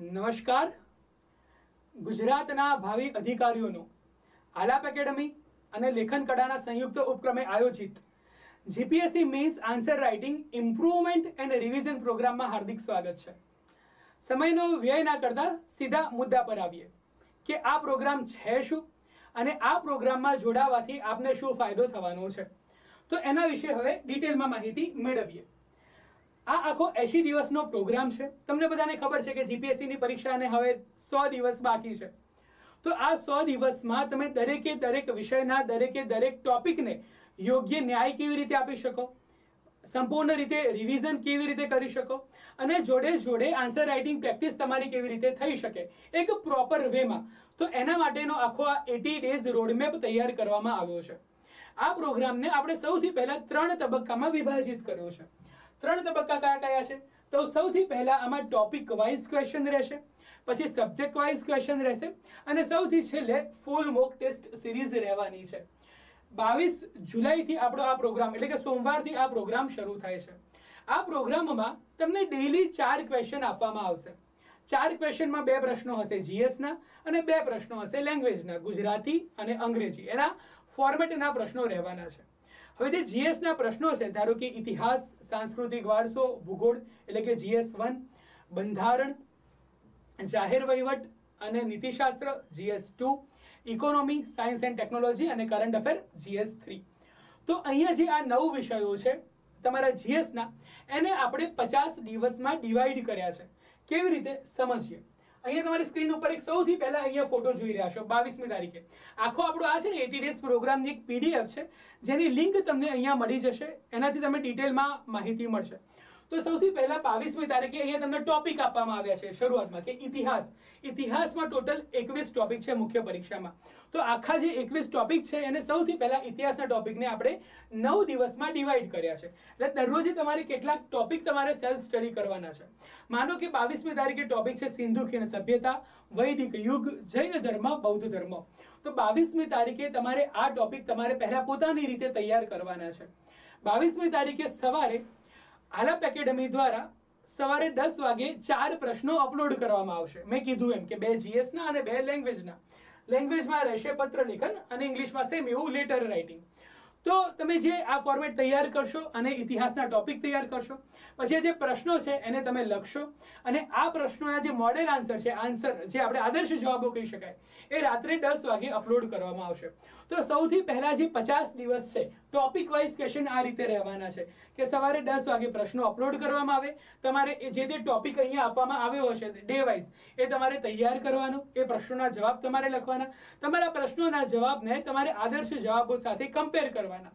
નમસ્કાર. ગુજરાતના ભાવિ અધિકારીઓનું આલાપ એકેડમી અને લેખન કળાના સંયુક્ત ઉપક્રમે આયોજિત GPSC mains answer writing improvement and revision પ્રોગ્રામમાં હાર્દિક સ્વાગત છે. સમયનો વ્યય ના કરતા સીધા મુદ્દા પર આવીએ કે આ પ્રોગ્રામ છે શું અને આ પ્રોગ્રામમાં જોડાવાથી આપને શું ફાયદો થવાનો છે. તો એના વિશે હવે ડિટેલમાં માહિતી મેળવીએ. આ આખો એસી દિવસનો પ્રોગ્રામ છે. તમને બધાને ખબર છે કે જીપીએસસીની પરીક્ષાને હવે સો દિવસ બાકી છે. તો આ સો દિવસમાં તમે દરેકે દરેક વિષયના, દરેકે દરેક ટોપિકને યોગ્ય ન્યાય કેવી રીતે આપી શકો? સંપૂર્ણ રીતે રિવિઝન કેવી રીતે કરી શકો? અને જોડે જોડે આન્સર રાઇટિંગ પ્રેક્ટિસ તમારી કેવી રીતે થઈ શકે? એક પ્રોપર વેમાં તો એના માટેનો આખો આ એટી ડેઝ રોડમેપ તૈયાર કરવામાં આવ્યો છે. આ પ્રોગ્રામને આપણે સૌથી પહેલા ત્રણ તબક્કામાં વિભાજિત કર્યો છે. ત્રણ તબક્કા કયા કયા છે? તો સૌથી પહેલા આમાં ટોપિક વાઇઝ ક્વેશ્ચન રહેશે, પછી સબ્જેક્ટ વાઇઝ ક્વેશ્ચન રહેશે, અને સૌથી છેલ્લે ફૂલ મોક ટેસ્ટ સિરીઝ રહેવાની છે. બાવીસ જુલાઈથી આપણો આ પ્રોગ્રામ એટલે કે સોમવારથી આ પ્રોગ્રામ શરૂ થાય છે. આ પ્રોગ્રામમાં તમને ડેઈલી ચાર ક્વેશ્ચન આપવામાં આવશે. ચાર ક્વેશ્ચનમાં બે પ્રશ્નો હશે જીએસના અને બે પ્રશ્નો હશે લેંગ્વેજના ગુજરાતી અને અંગ્રેજી. એના ફોર્મેટના પ્રશ્નો રહેવાના છે. હવે જે જીએસના પ્રશ્નો છે, ધારો કે ઇતિહાસ, સાંસ્કૃતિક વારસો, ભૂગોળ, એટલે કે જીએસ વન બંધારણ, જાહેર વહીવટ અને નીતિશાસ્ત્ર GS two economy science and technology અને કરંટ અફેર જીએસ થ્રી તો અહીંયા જે આ નવ વિષયો છે, તમારા જીએસના એને આપણે પચાસ દિવસમાં ડિવાઈડ કર્યા છે. કેવી રીતે? સમજીએ. અહીંયા તમારી સ્ક્રીન ઉપર એક સૌથી પહેલા અહીંયા ફોટો જોઈ રહ્યા છો, બાવીસમી તારીખે. આખો આપણો આ છે ને એટી ડેઝ પ્રોગ્રામની એક પીડીએફ છે, જેની લિંક તમને અહીંયા મળી જશે, એનાથી તમે ડિટેલમાં માહિતી મળશે. તો સૌથી પહેલા બાવીસમી તારીખે અહીંયા તમને ટોપિક આપવામાં આવ્યા છે શરૂઆતમાં કે ઇતિહાસ. ઇતિહાસમાં ટોટલ એકવીસ ટોપિક છે મુખ્ય પરીક્ષામાં. તો આખા જે એકવીસ ટોપિક છે એને સૌથી પહેલા ઇતિહાસના ટોપિકને આપણે નવ દિવસમાં ડિવાઈડ કર્યા છે. એટલે દરરોજે તમારે કેટલાક ટોપિક તમારે સેલ્ફ સ્ટડી કરવાના છે. માનો કે બાવીસમી તારીખે ટોપિક છે સિંધુ ખીણ સભ્યતા, વૈદિક યુગ, જૈન ધર્મ, બૌદ્ધ ધર્મ. તો બાવીસમી તારીખે તમારે આ ટોપિક તમારે પહેલા પોતાની રીતે તૈયાર કરવાના છે. બાવીસમી તારીખે સવારે આલાપ એકેડમી દ્વારા સવારે દસ વાગે ચાર પ્રશ્નો અપલોડ કરવામાં આવશે. મેં કીધું એમ કે બે જીએસના અને બે લેંગ્વેજના લેંગ્વેજમાં રહેશે પત્ર લેખન અને ઇંગ્લિશમાં સેમ એવું લેટર રાઇટિંગ તો તમે જે આ ફોર્મેટ તૈયાર કરશો અને ઇતિહાસના ટોપિક તૈયાર કરશો, પછી જે પ્રશ્નો છે એને તમે લખશો અને આ પ્રશ્નોના જે મોડેલ આન્સર છે આન્સર જે આપણે આદર્શ જવાબો કહી શકાય, એ રાત્રે દસ વાગે અપલોડ કરવામાં આવશે. તો સૌથી પહેલાં જે પચાસ દિવસ છે ટોપિક વાઇઝ ક્વેશ્ચન આ રીતે રહેવાના છે કે સવારે દસ વાગે પ્રશ્નો અપલોડ કરવામાં આવે, તમારે જે તે ટોપિક અહીંયા આપવામાં આવ્યો હશે ડે વાઇઝ એ તમારે તૈયાર કરવાનો, એ પ્રશ્નોના જવાબ તમારે લખવાના. તમારા પ્રશ્નોના જવાબને તમારે આદર્શ જવાબો સાથે કમ્પેર કરવાના.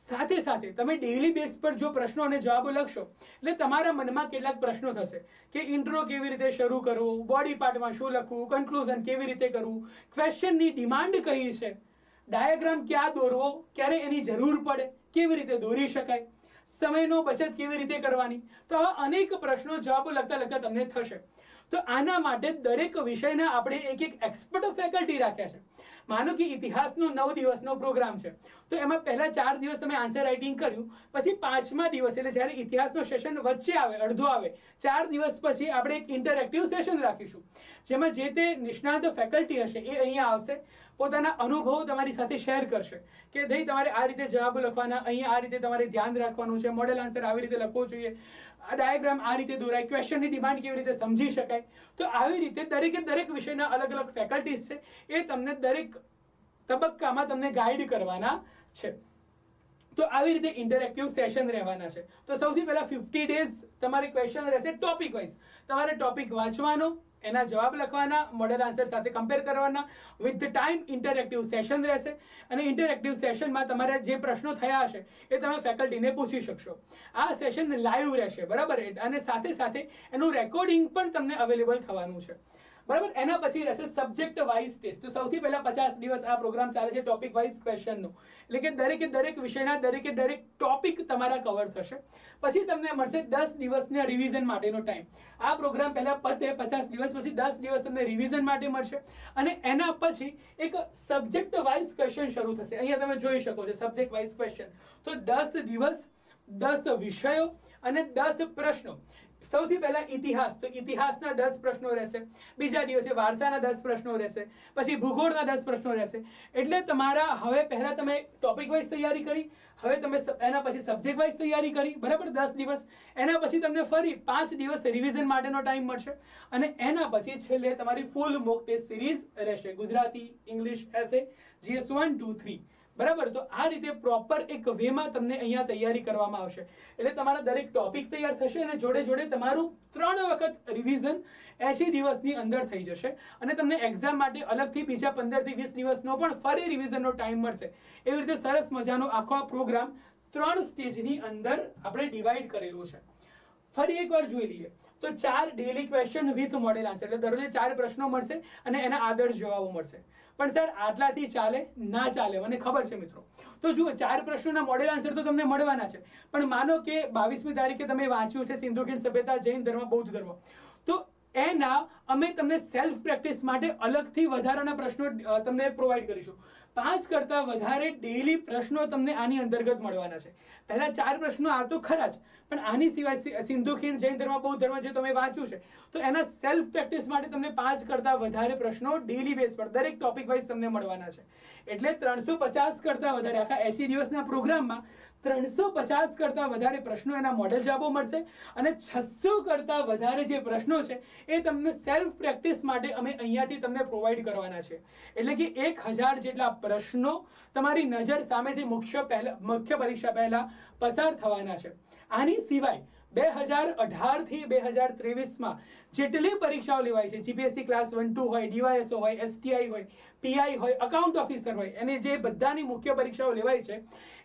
સાથે સાથે તમે ડેઇલી બેઝ પર જો પ્રશ્નો અને જવાબો લખશો, એટલે તમારા મનમાં કેટલાક પ્રશ્નો થશે કે ઇન્ટ્રો કેવી રીતે શરૂ કરવું બોડી પાર્ટમાં શું લખવું કન્ક્લુઝન કેવી રીતે કરવું ક્વેશ્ચનની ડિમાન્ડ કઈ છે ડાયાગ્રામ ક્યાં દોરવો, ક્યારે એની જરૂર પડે, કેવી રીતે દોરી શકાય, સમયનો બચત કેવી રીતે કરવાની, તો આવા અનેક પ્રશ્નો જવાબો લખતા લખતા તમને થશે. તો આના માટે દરેક વિષયના આપણે એક એક એક્સપર્ટ ફેકલ્ટી રાખ્યા છે. માનો કે ઇતિહાસનો નવ દિવસનો પ્રોગ્રામ છે. તો એમાં પહેલા ચાર દિવસ તમે આન્સર રાઇટિંગ કર્યું, પછી પાંચમા દિવસ, એટલે જ્યારે ઇતિહાસનો સેશન વચ્ચે આવે, અડધો આવે, ચાર દિવસ પછી આપણે એક ઇન્ટરેક્ટિવ સેશન રાખીશું. જેમાં જે તે નિષ્ણાંત ફેકલ્ટી હશે, એ અહીંયા આવશે. પોતાના અનુભવો તમારી સાથે શેર કરશે કે, ભાઈ, તમારે આ રીતે જવાબો લખવાના, અહીંયા આ રીતે તમારે ધ્યાન રાખવાનું છે મોડેલ આન્સર આવી રીતે લખવો જોઈએ. ડાયાગ્રામ આ રીતે દોરાય. ક્વેશ્ચનની ડિમાન્ડ કેવી રીતે સમજી શકાય? તો આવી રીતે દરેકે દરેક વિષયના અલગ અલગ ફેકલ્ટીઝ છે. એ તમને દરેક તબક્કામાં તમને ગાઈડ કરવાના છે. તો આવી રીતે ઇન્ટરેક્ટિવ સેશન રહેવાના છે. તો સૌથી પહેલાં ફિફ્ટી ડેઝ તમારે ક્વેશ્ચન રહેશે ટોપિક વાઇઝ તમારે ટોપિક વાંચવાનો એના જવાબ લખવાના મોડેલ આન્સર સાથે કમ્પેર કરવાના વિથ ટાઈમ ઇન્ટરેક્ટિવ સેશન રહેશે. અને ઇન્ટરેક્ટિવ સેશનમાં તમારે જે પ્રશ્નો થયા હશે, એ તમે ફેકલ્ટીને પૂછી શકશો. આ સેશન લાઈવ રહેશે, બરાબર? અને સાથે સાથે એનું રેકોર્ડિંગ પણ તમને અવેલેબલ થવાનું છે. બરાબર? એના પછી રહેશે સબ્જેક્ટ વાઇઝ ટેસ્ટ તો સૌથી પહેલા પચાસ દિવસ આ પ્રોગ્રામ ચાલે છે ટોપિક વાઇઝ ક્વેશ્ચનનો એટલે કે દરેકે દરેક વિષયના દરેકે દરેક ટોપિક તમારા કવર થશે. પછી તમને મળશે દસ દિવસના રિવિઝન માટેનો ટાઈમ આ પ્રોગ્રામ પહેલા પતે પચાસ દિવસ, પછી દસ દિવસ તમને રિવિઝન માટે મળશે. અને એના પછી એક સબ્જેક્ટ વાઇઝ ક્વેશ્ચન શરૂ થશે. અહીંયા તમે જોઈ શકો છો સબ્જેક્ટ વાઇઝ ક્વેશ્ચન તો દસ દિવસ, દસ વિષયો અને દસ પ્રશ્નો. સૌથી પહેલા ઇતિહાસ. તો ઇતિહાસના દસ પ્રશ્નો રહેશે. બીજા દિવસે વારસાના દસ પ્રશ્નો રહેશે. પછી ભૂગોળના દસ પ્રશ્નો રહેશે. એટલે તમારા, હવે પહેલા તમે ટોપિક વાઇઝ તૈયારી કરી, હવે તમે એના પછી સબ્જેક્ટ વાઇઝ તૈયારી કરી, બરાબર દસ દિવસ. એના પછી તમને ફરી પાંચ દિવસ રિવિઝન માટેનો ટાઈમ મળશે. અને એના પછી છેલ્લે તમારી ફૂલ મોક ટેસ્ટ સિરીઝ રહેશે. Gujarati English essay GS one two three બરાબર? તો આ રીતે પ્રોપર એક વેમાં તમને અહીંયા તૈયારી કરવામાં આવશે. એટલે તમારા દરેક ટોપિક તૈયાર થશે અને જોડે જોડે તમારું ત્રણ વખત રિવિઝન એસી દિવસની અંદર થઈ જશે. અને તમને એક્ઝામ માટે અલગથી બીજા પંદરથી વીસ દિવસનો પણ ફરી રિવિઝનનો ટાઈમ મળશે. એવી રીતે સરસ મજાનો આખો પ્રોગ્રામ ત્રણ સ્ટેજની અંદર આપણે ડિવાઈડ કરેલું છે. ફરી એકવાર જોઈ લઈએ. તો ચાર daily question with model answer એટલે દરરોજ ચાર પ્રશ્નો મળશે અને એના આદર્શ જવાબો મળશે. પણ સર આટલાથી ચાલે, ના ચાલે, મને ખબર છે મિત્રો. તો જુઓ, ચાર પ્રશ્નોના મોડેલ આન્સર તો તમને મળવાના છે. પણ માનો કે બાવીસમી તારીખે તમે વાંચ્યું છે, સિંધુ ખીણ સભ્યતા, જૈન ધર્મ, બૌદ્ધ ધર્મ. તો એના અમે તમને સેલ્ફ પ્રેક્ટિસ માટે અલગથી વધારાના પ્રશ્નો તમને પ્રોવાઈડ કરીશું. પાંચ કરતાં વધારે ડેઈલી પ્રશ્નો તમને આની અંતર્ગત મળવાના છે. પહેલા ચાર પ્રશ્નો આ તો ખરા જ, પણ આની સિવાય સિંધુ ખીણ, જૈન ધર્મ, બૌદ્ધ ધર્મ જે તમે વાંચ્યું છે, તો એના સેલ્ફ પ્રેક્ટિસ માટે તમને પાંચ કરતાં વધારે પ્રશ્નો ડેઈલી બેઝ પર, દરેક ટોપિક વાઇઝ તમને મળવાના છે. એટલે ત્રણસો પચાસ કરતાં વધારે, આખા એસી દિવસના પ્રોગ્રામમાં ત્રણસો પચાસ કરતાં વધારે પ્રશ્નો એના મોડેલ જવાબો મળશે અને છસો કરતાં વધારે જે પ્રશ્નો છે, એ તમને સેલ્ફ પ્રેક્ટિસ માટે અમે અહીંયાથી તમને પ્રોવાઈડ કરવાના છે. એટલે કે એક હજાર જેટલા પ્રશ્નો તમારી નજર સામેથી મુખ્ય પહેલા, મુખ્ય પરીક્ષા પહેલા પસાર થવાના છે. આની સિવાય બે હજાર અઢારથી બે હજાર ત્રેવીસમાં જેટલી પરીક્ષાઓ લેવાય છે જીપીએસસી ક્લાસ વન ટુ હોય ડીવાયએસઓ હોય એસટીઆઈ હોય પીઆઈ હોય અકાઉન્ટ ઓફિસર હોય અને જે બધાની મુખ્ય પરીક્ષાઓ લેવાય છે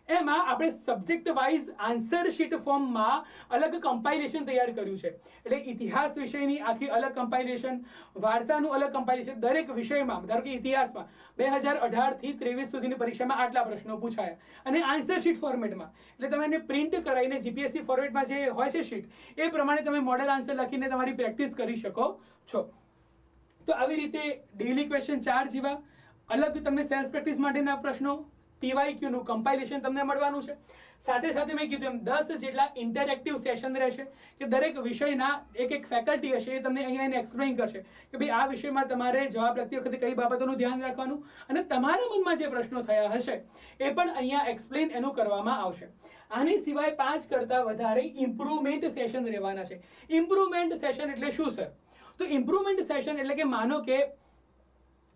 એમાં આપણે સબ્જેક્ટ વાઇઝ આન્સર શીટ ફોર્મમાં અલગ કમ્પાઇલેશન તૈયાર કર્યું છે. એટલે ઇતિહાસ વિષયની આખી અલગ કમ્પાઇલેશન વારસાનું અલગ કમ્પાઇલેશન દરેક વિષયમાં, ધારો કે ઇતિહાસમાં, બે હજાર અઢારથી ત્રેવીસ સુધીની પરીક્ષામાં આટલા પ્રશ્નો પૂછાયા. અને આન્સર શીટ ફોર્મેટમાં એટલે તમે એને પ્રિન્ટ કરાવીને જીપીએસસી ફોર્મેટમાં જે હોય છે શીટ એ પ્રમાણે તમે મોડેલ આન્સર લખીને તમારી પ્રેક્ટિસ કરી શકો છો. તો આવી રીતે ડેલી ક્વેશ્ચન ચાર જેવા, અલગ તમને સેલ્ફ પ્રેક્ટિસ માટેના પ્રશ્નો TYQ નું કમ્પાઇલેશન તમને મળવાનું છે. સાથે સાથે મેં કીધું એમ, દસ જેટલા ઇન્ટરેક્ટિવ સેશન રહેશે કે દરેક વિષયના એક એક ફેકલ્ટી હશે એ તમને અહીંયા એને એક્સપ્લેન કરશે કે ભાઈ આ વિષયમાં તમારે જવાબ લખતી વખતે કઈ બાબતોનું ધ્યાન રાખવાનું અને તમારા મનમાં જે પ્રશ્નો થયા હશે એ પણ અહીંયા એક્સપ્લેન એનું કરવામાં આવશે. આની સિવાય પાંચ કરતાં વધારે ઇમ્પ્રુવમેન્ટ સેશન રહેવાના છે. ઇમ્પ્રુવમેન્ટ સેશન એટલે શું સર તો ઇમ્પ્રુવમેન્ટ સેશન એટલે કે માનો કે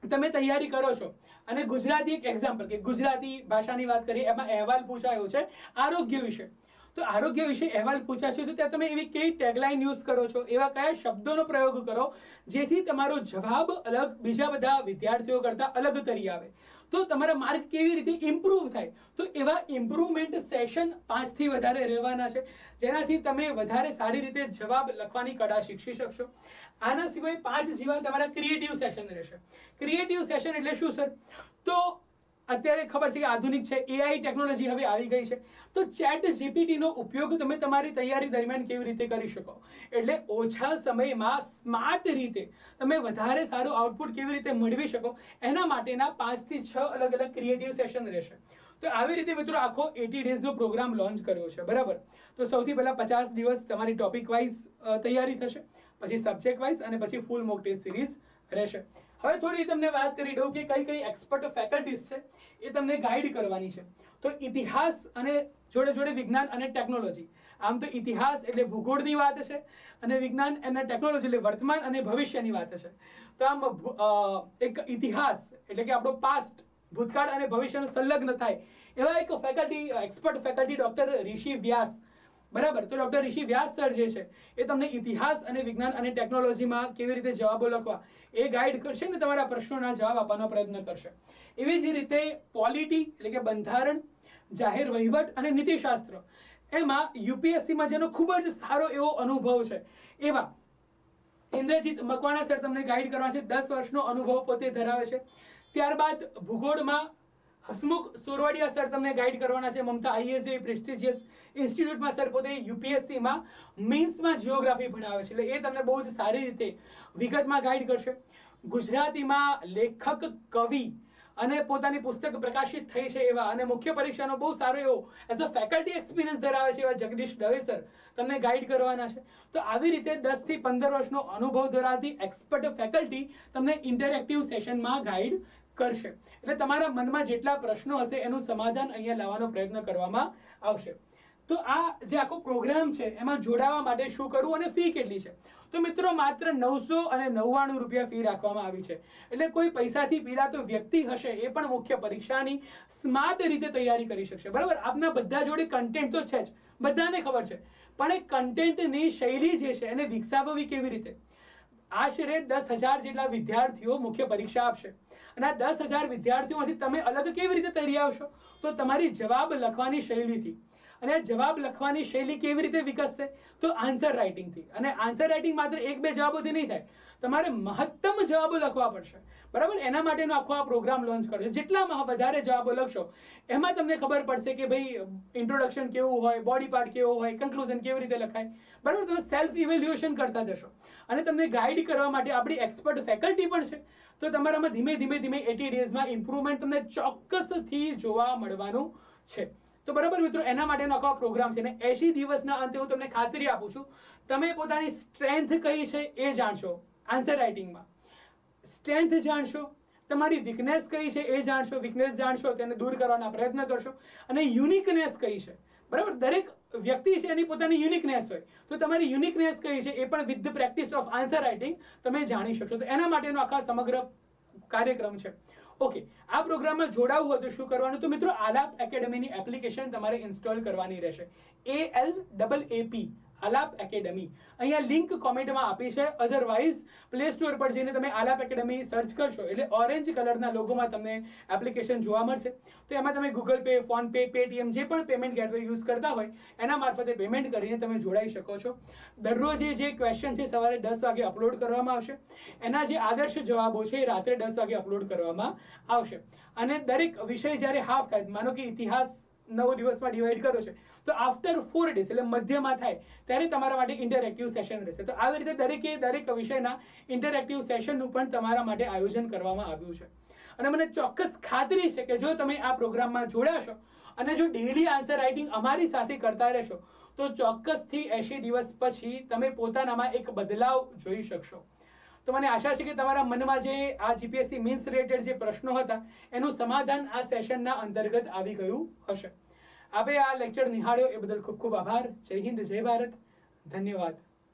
તમે તૈયારી કરો છો. અને ગુજરાતી એક એક્ઝામ્પલ કે ગુજરાતી ભાષાની વાત કરીએ, એમાં અહેવાલ પૂછાયો છે આરોગ્ય વિશે. તો આરોગ્ય વિશે અહેવાલ પૂછ્યા છે, તો ત્યાં તમે એવી કઈ ટેગલાઇન યુઝ કરો છો? એવા કયા શબ્દોનો પ્રયોગ કરો જેથી તમારો જવાબ અલગ, બીજા બધા વિદ્યાર્થીઓ કરતાં અલગ તરી આવે. તો તમારા માર્ક કેવી રીતે ઇમ્પ્રૂવ થાય? તો એવા ઇમ્પ્રુવમેન્ટ સેશન પાંચથી વધારે રહેવાના છે. જેનાથી તમે વધારે સારી રીતે જવાબ લખવાની કળા શીખી શકશો. આના સિવાય પાંચ જેવા તમારા ક્રિએટિવ સેશન રહેશે. ક્રિએટિવ સેશન એટલે શું સર તો અત્યારે ખબર છે કે આધુનિક છે એઆઈ ટેકનોલોજી હવે આવી ગઈ છે. તો ચેટ જીપીટીનો ઉપયોગ તમે તમારી તૈયારી દરમિયાન કેવી રીતે કરી શકો? એટલે ઓછા સમયમાં સ્માર્ટ રીતે તમે વધારે સારું આઉટપુટ કેવી રીતે મેળવી શકો, એના માટેના પાંચથી છ અલગ અલગ ક્રિએટિવ સેશન રહેશે. તો આવી રીતે મિત્રો આખો એટી ડેઝનો પ્રોગ્રામ લોન્ચ કર્યો છે, બરાબર? તો સૌથી પહેલાં પચાસ દિવસ તમારી ટોપિક વાઇઝ તૈયારી થશે, પછી સબ્જેક્ટ વાઇઝ અને પછી ફૂલ મોક ટેસ્ટ સિરીઝ રહેશે. હવે થોડી તમને વાત કરી દઉં કે કઈ કઈ એક્સપર્ટ ફેકલ્ટીઝ છે, એ તમને ગાઈડ કરવાની છે. તો ઇતિહાસ અને જોડે જોડે વિજ્ઞાન અને ટેકનોલોજી આમ તો ઇતિહાસ એટલે ભૂગોળની વાત છે અને વિજ્ઞાન અને ટેકનોલોજી એટલે વર્તમાન અને ભવિષ્યની વાત છે. તો આમ એક ઇતિહાસ એટલે કે આપણો પાસ્ટ ભૂતકાળ અને ભવિષ્યનું સંલગ્ન થાય એવા એક faculty expert faculty doctor Rishi Vyas બરાબર? તો ડોક્ટર ઋષિ વ્યાસ સર જે છે, એ તમને ઇતિહાસ અને વિજ્ઞાન અને ટેકનોલોજીમાં કેવી રીતે જવાબો લખવા, એ ગાઈડ કરશે ને તમારા પ્રશ્નોના જવાબ આપવાનો પ્રયત્ન કરશે. એવી જ રીતે પોલિટી એટલે કે બંધારણ, જાહેર વહીવટ અને નીતિશાસ્ત્ર, એમાં યુપીએસસીમાં જેનો ખૂબ જ સારો એવો અનુભવ છે, એવા ઇન્દ્રજીત મકવાણા સર તમને ગાઈડ કરવા છે, દસ વર્ષનો અનુભવ પોતે ધરાવે છે. ત્યારબાદ ભૂગોળમાં હસમુખ સોરવાડિયા સર તમને ગાઈડ કરવાના છે, મમતા આઈએસ જેવી પ્રેસ્ટિજિયસ ઇન્સ્ટિટ્યૂટમાં સર પોતે યુપીએસસીમાં મેન્સમાં જિયોગ્રાફી ભણાવે છે. એટલે એ તમને બહુ જ સારી રીતે વિગતમાં ગાઈડ કરશે. ગુજરાતીમાં લેખક, કવિ અને પોતાની પુસ્તક પ્રકાશિત થઈ છે એવા અને મુખ્ય પરીક્ષાનો બહુ સારો એવો એઝ અ ફેકલ્ટી એક્સપિરિયન્સ ધરાવે છે એવા જગદીશ દવે સર તમને ગાઈડ કરવાના છે. તો આવી રીતે દસથી પંદર વર્ષનો અનુભવ ધરાવતી એક્સપર્ટ ફેકલ્ટી તમને ઇન્ટરેક્ટિવ સેશનમાં ગાઈડ કરશે. એટલે તમારા મનમાં જેટલા પ્રશ્નો હશે, એનું સમાધાન અહીંયા લાવવાનો પ્રયત્ન કરવામાં આવશે. તો આ જે આખો પ્રોગ્રામ છે, એમાં જોડાવા માટે શું કરવું અને ફી કેટલી છે? તો મિત્રો, માત્ર નવસો અને નવ્વાણું રૂપિયા ફી રાખવામાં આવી છે. એટલે કોઈ પૈસાથી પીડાતો વ્યક્તિ હશે, એ પણ મુખ્ય પરીક્ષાની સ્માર્ટ રીતે તૈયારી કરી શકશે. બરાબર? આપના બધા જોડે કન્ટેન્ટ તો છે જ. બધાને ખબર છે. પણ એ કન્ટેન્ટની શૈલી જે છે, એને વિકસાવવી કેવી રીતે? આશરે દસ હજાર જેટલા વિદ્યાર્થીઓ મુખ્ય પરીક્ષા આપશે. અને આ દસ હજાર વિદ્યાર્થીઓમાંથી તમે અલગ કેવી રીતે તરી આવશો તો તમારી જવાબ લખવાની શૈલીથી. અને આ જવાબ લખવાની શૈલી કેવી રીતે વિકસશે? તો આન્સર રાઇટિંગથી અને આન્સર રાઇટિંગ માત્ર એક બે જવાબોથી નહીં થાય. તમારે મહત્તમ જવાબો લખવા પડશે. બરાબર? એના માટેનો આખો આ પ્રોગ્રામ લોન્ચ કર્યો. જેટલા વધારે જવાબો લખશો, એમાં તમને ખબર પડશે કે ભાઈ ઇન્ટ્રોડક્શન કેવું હોય બોડી પાર્ટ કેવો હોય કન્ક્લુઝન કેવી રીતે લખાય. બરાબર? તમે સેલ્ફ ઇવેલ્યુએશન કરતા જશો. અને તમને ગાઈડ કરવા માટે આપણી એક્સપર્ટ ફેકલ્ટી પણ છે. તો તમારામાં ધીમે ધીમે ધીમે એટી ડેઝમાં ઇમ્પ્રુવમેન્ટ તમને ચોક્કસથી જોવા મળવાનું છે. તો બરાબર મિત્રો, એના માટેનો આખો પ્રોગ્રામ છે ને એસી દિવસના અંતે હું તમને ખાતરી આપું છું, તમે પોતાની સ્ટ્રેન્થ કઈ છે એ જાણશો આન્સર રાઇટિંગમાં સ્ટ્રેન્થ જાણશો, તમારી વીકનેસ કઈ છે એ જાણશો વીકનેસ જાણશો, તેને દૂર કરવાના પ્રયત્ન કરશો અને યુનિકનેસ કઈ છે. બરાબર, દરેક વ્યક્તિ છે એની પોતાની યુનિકનેસ હોય. તો તમારી યુનિકનેસ કઈ છે એ પણ with practice of answer writing તમે જાણી શકશો. તો એના માટેનો આખા સમગ્ર કાર્યક્રમ છે. ઓકે આ પ્રોગ્રામમાં જોડાવવું હોય તો શું કરવાનું? તો મિત્રો, આલાપ એકેડમીની એપ્લિકેશન તમારે ઇન્સ્ટોલ કરવાની રહેશે. A L double A P Alaap academy. અહીંયા લિંક કોમેન્ટમાં આપી છે. અધરવાઇઝ પ્લે સ્ટોર પર જઈને તમે આલાપ એકેડમી સર્ચ કરશો. એટલે ઓરેન્જ કલરના લોગોમાં તમને એપ્લિકેશન જોવા મળશે. તો એમાં તમે ગૂગલ પે ફોનપે પેટીએમ જે પણ પેમેન્ટ ગેટવે યુઝ કરતા હોય, એના મારફતે પેમેન્ટ કરીને તમે જોડાઈ શકો છો. દરરોજ જે ક્વેશ્ચન છે, સવારે દસ વાગે અપલોડ કરવામાં આવશે. એના જે આદર્શ જવાબો છે, એ રાત્રે દસ વાગે અપલોડ કરવામાં આવશે. અને દરેક વિષય જ્યારે હાફ થાય, માનો કે ઇતિહાસ નવ દિવસમાં ડિવાઈડ કર્યો છે. તો આફ્ટર ફોર ડેઝ એટલે મધ્યમાં થાય, ત્યારે તમારા માટે ઇન્ટરેક્ટિવ સેશન રહેશે. તો આવી રીતે દરેકે દરેક વિષયના ઇન્ટરેક્ટિવ સેશનનું પણ તમારા માટે આયોજન કરવામાં આવ્યું છે. અને મને ચોક્કસ ખાતરી છે કે જો તમે આ પ્રોગ્રામમાં જોડાશો અને જો ડેઇલી આન્સર રાઇટિંગ અમારી સાથે કરતા રહેશો, તો ચોક્કસથી એંશી દિવસ પછી તમે પોતાનામાં એક બદલાવ જોઈ શકશો. તો મને આશા છે કે તમારા મનમાં જે આ જીપીએસસી મીન્સ રિલેટેડ જે પ્રશ્નો હતા, એનું સમાધાન આ સેશનના અંતર્ગત આવી ગયું હશે. આપે આ લેક્ચર નિહાળ્યો. એ બદલ ખૂબ ખૂબ આભાર. જય હિન્દ, જય ભારત. ધન્યવાદ.